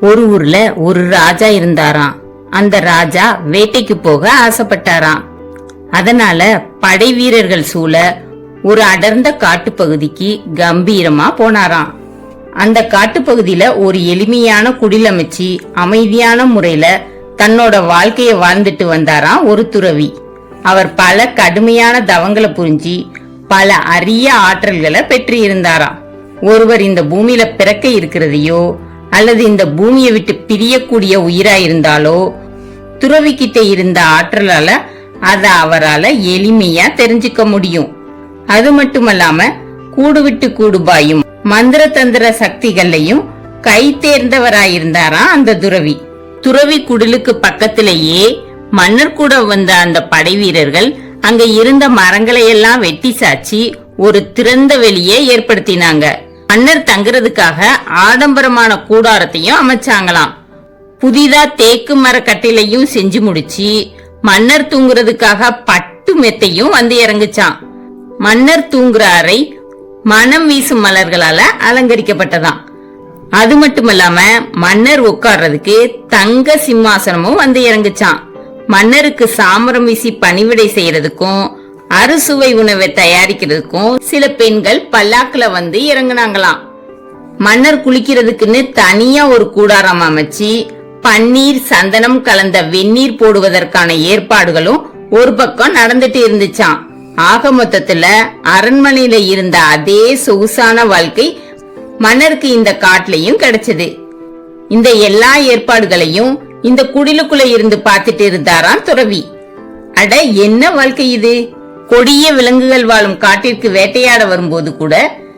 ஒரு ஊர்ல ஒரு ராஜா இருந்தாராம். அந்த ராஜா வேட்டைக்கு போக ஆசைப்பட்டாராம். அதனால படை வீரர்கள் சூழ ஒரு அடர்ந்த காட்டுப்பகுதிக்கு கம்பீரமா போனாராம். அந்த காட்டுப்பகுதியில ஒரு எளிமையான குடில் அமைச்சு அமைதியான முறையில தன்னோட வாழ்க்கைய வாழ்ந்துட்டு வந்தாராம் ஒரு துறவி. அவர் பல கடுமையான தவங்களை புரிஞ்சு பல அரிய ஆற்றல்களை பெற்று இருந்தாராம் ஒருவர் இந்த பூமியில பிறக்க இருக்கிறதையோ அல்லது இந்த பூமியை விட்டு பிரியக்கூடிய உயிரா இருந்தாலோ துறவிக்கிட்ட இருந்த ஆற்றலால அத அவரால எளிமையா தெரிஞ்சுக்க முடியும். அது மட்டுமல்லாம கூடு விட்டு கூடுபாயும் மந்திர தந்திர சக்திகள்லையும் கை தேர்ந்தவராயிருந்தாராம் அந்த துறவி. துறவி குடிலுக்கு பக்கத்திலேயே மன்னர் கூட வந்த அந்த படை வீரர்கள் அங்க இருந்த மரங்களை எல்லாம் வெட்டி சாச்சி ஒரு திறந்த வெளியை ஏற்படுத்தினாங்க. மன்னர் தங்குறதுக்காக ஆடம்பரமான கூடாரத்தையும் அமைச்சாங்களாம். புதிதா தேக்கு மர கட்டிலையும் செஞ்சு முடிச்சு மன்னர் தூங்குறதுக்காக பட்டு மெத்தையும் வந்து இறங்குச்சான் மன்னர் தூங்குற அறை மனம் வீசும் மலர்களால அலங்கரிக்கப்பட்டதாம். அது மட்டுமல்லாம மன்னர் உட்கார்றதுக்கு தங்க சிம்மாசனமும் வந்து இறங்குச்சான் மன்னருக்கு சாமரம் வீசி பணிவிடை செய்யறதுக்கும் அறுசுவை உணவை தயாரிக்கிறதுக்கும் சில பெண்கள் பல்லாக்குல வந்து இறங்குனாங்களாம். மன்னர் குளிக்கிறதுக்குன்னு தனியா ஒரு கூடாரம் அமைச்சு பன்னீர் சந்தனம் கலந்த வெந்நீர் போடுவதற்கான ஏற்பாடுகளும் ஒரு பக்கம் நடந்துட்டு இருந்துச்சாம். ஆக மொத்தத்துல அரண்மனையில இருந்த அதே சொகுசான வாழ்க்கை மன்னருக்கு இந்த காட்டுலயும் கிடைச்சது. இந்த எல்லா ஏற்பாடுகளையும் இந்த குடிலுக்குள்ள இருந்து பார்த்துட்டு இருந்தாராம் துறவி. அட என்ன வாழ்க்கை இது? கொடிய விலங்குகள் வாழும் காட்டிற்கு வேட்டையாட வரும்போது கூட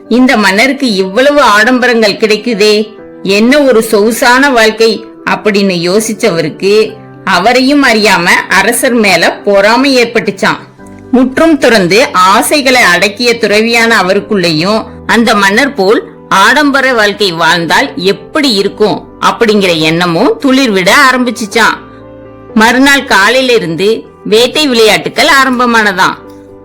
இந்த மன்னருக்கு இவ்வளவு ஆடம்பரங்கள் கிடைக்குதே? என்ன ஒரு சொகுசான வாழ்க்கை? அப்படின்னு யோசிச்சவருக்கு அவரையும் அறியாம அரசர் மேல பொறாமை ஏற்பட்டுச்சான் முற்றும் துறந்து ஆசைகளை அடக்கிய துறவியான அவருக்குள்ளேயும் அந்த மன்னர் போல் ஆடம்பர வாழ்க்கை வாழ்ந்தால் எப்படி இருக்கும் அப்படிங்கிற எண்ணமும் துளிர்விட ஆரம்பிச்சுச்சான் மறுநாள் காலையில இருந்து வேட்டை விளையாட்டுகள் ஆரம்பமானதான்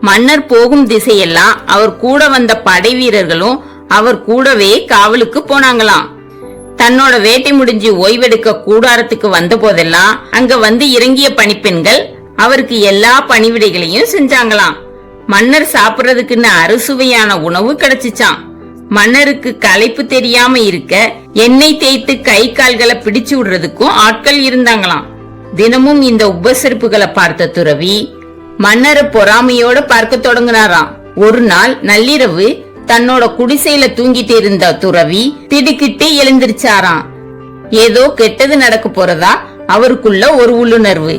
மன்னர் போகும் திசையெல்லாம் அவர் கூட வந்த படை வீரர்களும் அவர் கூடவே காவலுக்கு போனாங்களாம். தன்னோட வேட்டை முடிஞ்சு ஓய்வெடுக்க கூடாரத்துக்கு வந்த போதெல்லாம் அங்க வந்து இறங்கிய பணிப்பெண்கள் அவருக்கு எல்லா பணிவிடைகளையும் செஞ்சாங்களாம். மன்னர் சாப்பிடுறதுக்குன்னு அறுசுவையான உணவு கிடைச்சிச்சான் மன்னருக்கு களைப்பு தெரியாம இருக்க எண்ணெய் தேய்த்து கை கால்களை பிடிச்சு விடுறதுக்கும் ஆட்கள் இருந்தாங்களாம். தினமும் இந்த உபசரிப்புகளை பார்த்த துறவி மன்னரை பொறாமையோட பார்க்க தொடங்கினாராம். ஒரு நாள் நள்ளிரவு தன்னோட குடிசையில தூங்கிட்டு இருந்த துறவி திடுக்கிட்டு எழுந்திருச்சாராம். ஏதோ கெட்டது நடக்க போறதா அவருக்குள்ள ஒரு உள்ளுணர்வு.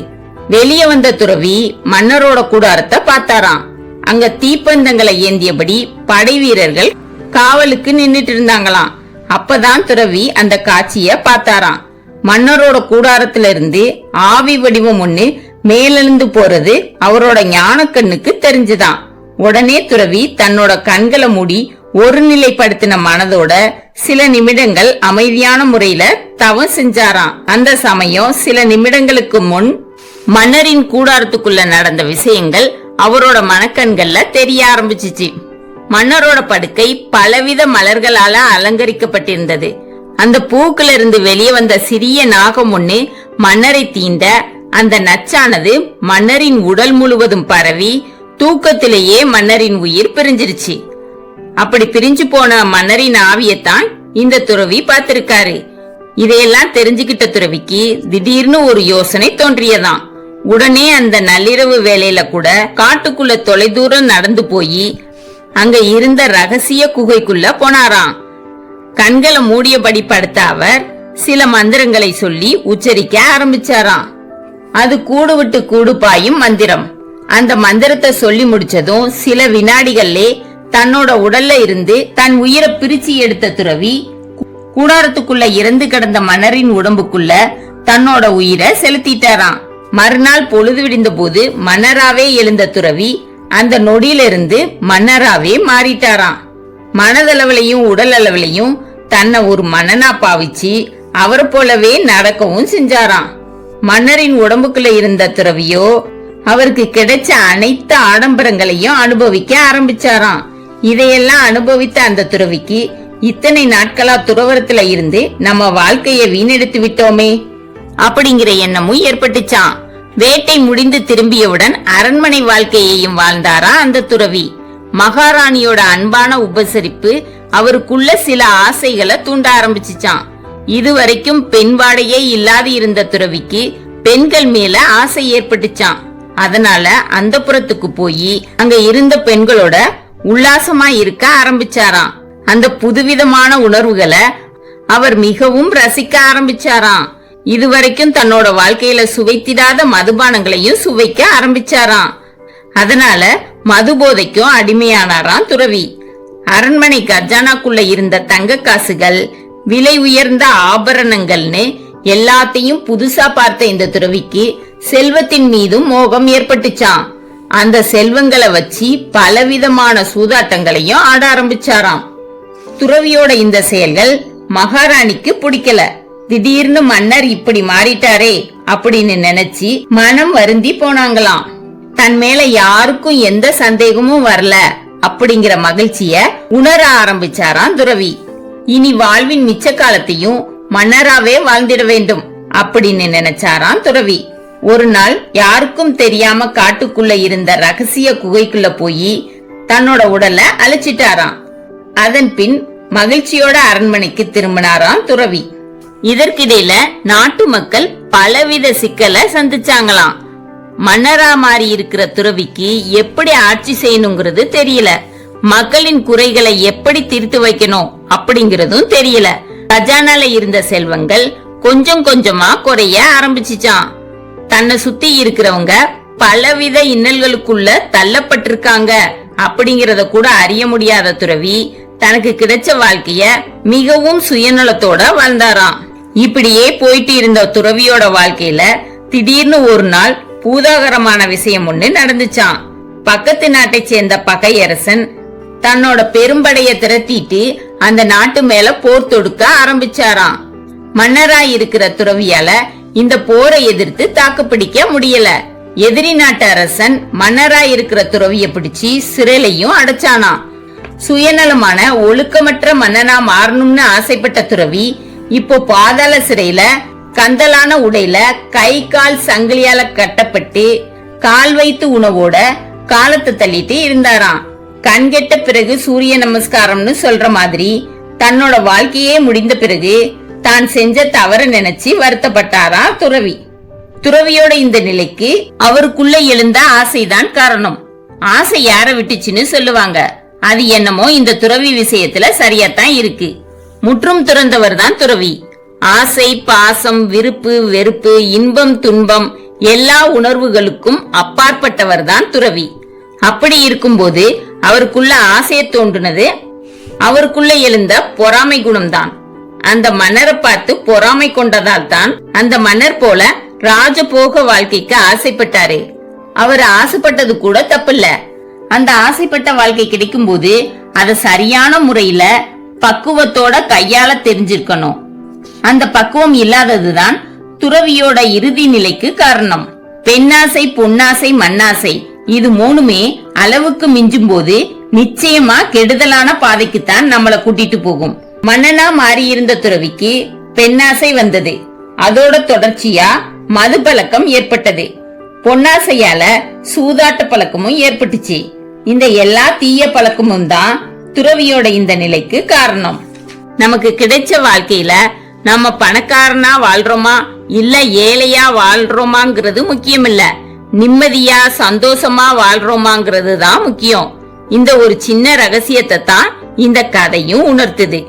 வெளியே வந்த துறவி மன்னரோட கூடாரத்தை பார்த்தாராம். அங்க தீப்பந்தங்களை ஏந்தியபடி படை வீரர்கள் காவலுக்கு நின்னுட்டு இருந்தாங்களாம். அப்பதான் துறவி அந்த காட்சிய பார்த்தாராம். மன்னரோட கூடாரத்துல இருந்து ஆவி வடிவம் ஒண்ணு மேலெழுந்து போறது அவரோட ஞானக்கண்ணுக்கு தெரிஞ்சுதான். உடனே துறவி தன்னோட கண்களை மூடி ஒரு நிலைப்படுத்தின மனதோட சில நிமிடங்கள் அமைதியான முறையில தவம் செஞ்சாராம். அந்த சமயம் சில நிமிடங்களுக்கு முன் மன்னரின் கூடாரத்துக்குள்ள நடந்த விஷயங்கள் அவரோட மனக்கண்கள்ல தெரிய ஆரம்பிச்சிச்சு. மன்னரோட படுக்கை பலவித மலர்களால அலங்கரிக்கப்பட்டிருந்தது. அந்த பூக்கிலிருந்து வெளியே வந்த சிறிய நாகம் ஒண்ணு மன்னரை தீண்ட அந்த நச்சானது மன்னரின் உடல் முழுவதும் பரவி தூக்கத்திலேயே மன்னரின் உயிர் பிரிஞ்சிருச்சு. அப்படி பிரிஞ்சு போன மன்னரின் ஆவியத்தான் இந்த துறவி பார்த்திருக்காரு. இதையெல்லாம் தெரிஞ்சுக்கிட்ட துறவிக்கு திடீர்னு ஒரு யோசனை தோன்றியதான் உடனே அந்த நள்ளிரவு வேலையில கூட காட்டுக்குள்ள தொலைதூரம் நடந்து போய் அங்க இருந்த ரகசிய குகைக்குள்ள போனாராம். கண்களை மூடியபடி படுத்த அவர் சில மந்திரங்களை சொல்லி உச்சரிக்க ஆரம்பிச்சாராம். அது கூடு விட்டு கூடு பாயும் மந்திரம். அந்த மந்திரத்தை சொல்லி முடிச்சதும் சில வினாடிகள்லே தன்னோட உடல்ல இருந்து தன் உயிரை பிரிச்சு எடுத்த துறவி கூடாரத்துக்குள்ள இறந்து கிடந்த மன்னரின் உடம்புக்குள்ள தன்னோட உயிரை செலுத்திட்டாராம். மறுநாள் பொழுது விடிந்த போது மன்னராவே எழுந்த துறவி அந்த நொடியிலிருந்து மன்னராவே மாறிட்டாராம். மனதளவிலையும் உடல் அளவிலையும் தன்னை ஒரு மன்னனா பாவிச்சு அவர் போலவே நடக்கவும் செஞ்சாராம். மன்னரின் உடம்புக்குள்ள இருந்த துறவியோ அவருக்கு கிடைச்ச அனைத்து ஆடம்பரங்களையும் அனுபவிக்க ஆரம்பிச்சாராம். இதையெல்லாம் அனுபவித்த அந்த துறவிக்கு இத்தனை நாட்களா துறவரத்துல இருந்து நம்ம வாழ்க்கைய வீணெடுத்து விட்டோமே. அப்படிங்கிற எண்ணமும் ஏற்பட்டுச்சான் வேட்டை முடிந்து திரும்பியவுடன் அரண்மனை வாழ்க்கையையும் வாழ்ந்தாரா அந்த துறவி. மகாராணியோட அன்பான உபசரிப்பு அவருக்குள்ள சில ஆசைகளை தூண்ட ஆரம்பிச்சுச்சான் இதுவரைக்கும் பெண் வாடையே இல்லாது இருந்த துறவிக்கு பெண்கள் மேல ஆசை ஏற்பட்டுச்சான் அதனால அந்த புறத்துக்கு போய் அங்க இருந்த பெண்களோட உல்லாசமா இருக்க ஆரம்பிச்சாராம். அந்த புதுவிதமான உணர்வுகளை அவர் மிகவும் ரசிக்க ஆரம்பிச்சாராம். இதுவரைக்கும் தன்னோட வாழ்க்கையில சுவைத்திடாத மதுபானங்களையும் சுவைக்க ஆரம்பிச்சாராம். அதனால மது போதைக்கும் அடிமையானாராம் துறவி. அரண்மனை கர்ஜானாக்குள்ள இருந்த தங்க காசுகள் விலை உயர்ந்த ஆபரணங்கள்னு எல்லாத்தையும் புதுசா பார்த்த இந்த துறவிக்கு செல்வத்தின் மீதும் மோகம் ஏற்பட்டுச்சான் அந்த செல்வங்களை வச்சு பலவிதமான சூதாட்டங்களையும் ஆட ஆரம்பிச்சாராம். துறவியோட இந்த செயல்கள் மகாராணிக்கு பிடிக்கல. திடீர்னு மன்னர் இப்படி மாறிட்டாரே அப்படின்னு நினைச்சு மனம் வருந்தி போனாங்களாம். தன் மேல யாருக்கும் எந்த சந்தேகமும் வரல அப்படிங்கிற மகிழ்ச்சிய உணர ஆரம்பிச்சாராம் துறவி. இனி வாழ்வின் மிச்ச காலத்தையும் மன்னராவே வாழ்ந்திட வேண்டும். அப்படின்னு நினைச்சாராம் துறவி. ஒரு நாள் யாருக்கும் தெரியாம காட்டுக்குள்ள இருந்த ரகசிய குகைக்குள்ள போய் தன்னோட உடலை அழைச்சிட்டாராம். அதன் பின் மகிழ்ச்சியோட அரண்மனைக்கு திரும்பினாராம் துறவி. இதற்கிடையில நாட்டு மக்கள் பலவித சிக்கலை சந்திச்சாங்களாம். மன்னரா மாறி இருக்கிற துறவிக்கு எப்படி ஆட்சி செய்யணுங்கிறது தெரியல. மக்களின் குறைகளை எப்படி தீர்த்து வைக்கணும் அப்படிங்கறதும் தெரியல. கஜானால இருந்த செல்வங்கள் கொஞ்சம் கொஞ்சமா குறைய ஆரம்பிச்சுச்சான் தன்னை சுத்தி இருக்கிறவங்க பலவித இன்னல்களுக்குள்ள தள்ளப்பட்டிருக்காங்க. அப்படிங்கறத கூட அறிய முடியாத துறவி தனக்கு கிடைச்ச வாழ்க்கைய மிகவும் சுயநலத்தோட வாழ்ந்தாராம். இப்படியே போயிட்டு இருந்த துறவியோட வாழ்க்கையில திடீர்னு ஒரு நாள் பூதாகரமான விஷயம் ஒண்ணு நடந்துச்சான் பக்கத்து நாட்டை சேர்ந்த பகையரசன் தன்னோட பெரும்படைய திரட்டிட்டு அந்த நாட்டு மேல போர் தொடுக்க ஆரம்பிச்சாராம். மன்னராய் இருக்கிற துறவியால இந்த போரை எதிர்த்து தாக்குப்பிடிக்க முடியல. எதிரி நாட்டு அரசன் மன்னராய் இருக்கிற துறவிய பிடிச்சு சிறையிலையும் அடைச்சானாம். சுயநலமான ஒழுக்கமற்ற மன்னனா மாறணும்னு ஆசைப்பட்ட துறவி இப்போ பாதாள சிறையில கந்தலான உடையில கை கால் சங்கிலியால கட்டப்பட்டு கால் வைத்து உணவோட காலத்தை தள்ளிட்டு இருந்தாராம். கண்கெட்ட பிறகு சூரிய நமஸ்காரம்னு சொல்ற மாதிரி தன்னோட வாழ்க்கையே முடிந்த பிறகு தான் செஞ்ச தவற நினைச்சு வருத்தப்பட்டாரா துறவி. துறவியோட இந்த நிலைக்கு அவருக்குள்ள எழுந்த ஆசைதான் காரணம். ஆசை யார விட்டுச்சுன்னு சொல்லுவாங்க. அது என்னமோ இந்த துறவி விஷயத்துல சரியாத்தான் இருக்கு. முற்றும் துறந்தவர் தான் துறவி. ஆசை பாசம் விருப்பு வெறுப்பு இன்பம் துன்பம் எல்லா உணர்வுகளுக்கும் அப்பாற்பட்டவர் தான் துறவி. அப்படி இருக்கும்போது அவருக்குள்ள ஆசைய தோன்றுனது. அவருக்குள்ள எழுந்த பொறாமை குணம்தான். அந்த மன்னரை பார்த்து பொறாமை கொண்டதால் தான் அந்த மன்னர் போல ராஜபோக வாழ்க்கைக்கு ஆசைப்பட்டாரு. அவர் ஆசைப்பட்டது கூட தப்பில்ல. அந்த ஆசைப்பட்ட வாழ்க்கை கிடைக்கும் போது அத சரியான முறையில பக்குவத்தோட கையால தெரிஞ்சிருக்கணும். அந்த பக்குவம் இல்லாததுதான் துறவியோட இறுதி நிலைக்கு காரணம். பெண்ணாசை பொன்னாசை மண்ணாசை. இது மூணுமே அளவுக்கு மிஞ்சும் போது நிச்சயமா கெடுதலான பாதைக்குத்தான் நம்மள கூட்டிட்டு போகும். மன்னனா மாறியிருந்த துறவிக்கு பெண்ணாசை வந்தது. அதோட தொடர்ச்சியா மது பழக்கம் ஏற்பட்டது. பொன்னாசையால சூதாட்ட பழக்கமும் ஏற்பட்டுச்சு. இந்த எல்லா தீய பழக்கமும் தான் துறவியோட இந்த நிலைக்கு காரணம். நமக்கு கிடைச்ச வாழ்க்கையில நம்ம பணக்காரனா வாழ்றோமா? இல்ல ஏழையா வாழ்றோமாங்கிறது முக்கியம் இல்லை நிம்மதியா சந்தோஷமா வாழ்றோமாங்கிறது தான் முக்கியம். இந்த ஒரு சின்ன ரகசியத்தை தான் இந்த கதையும் உணர்த்துது.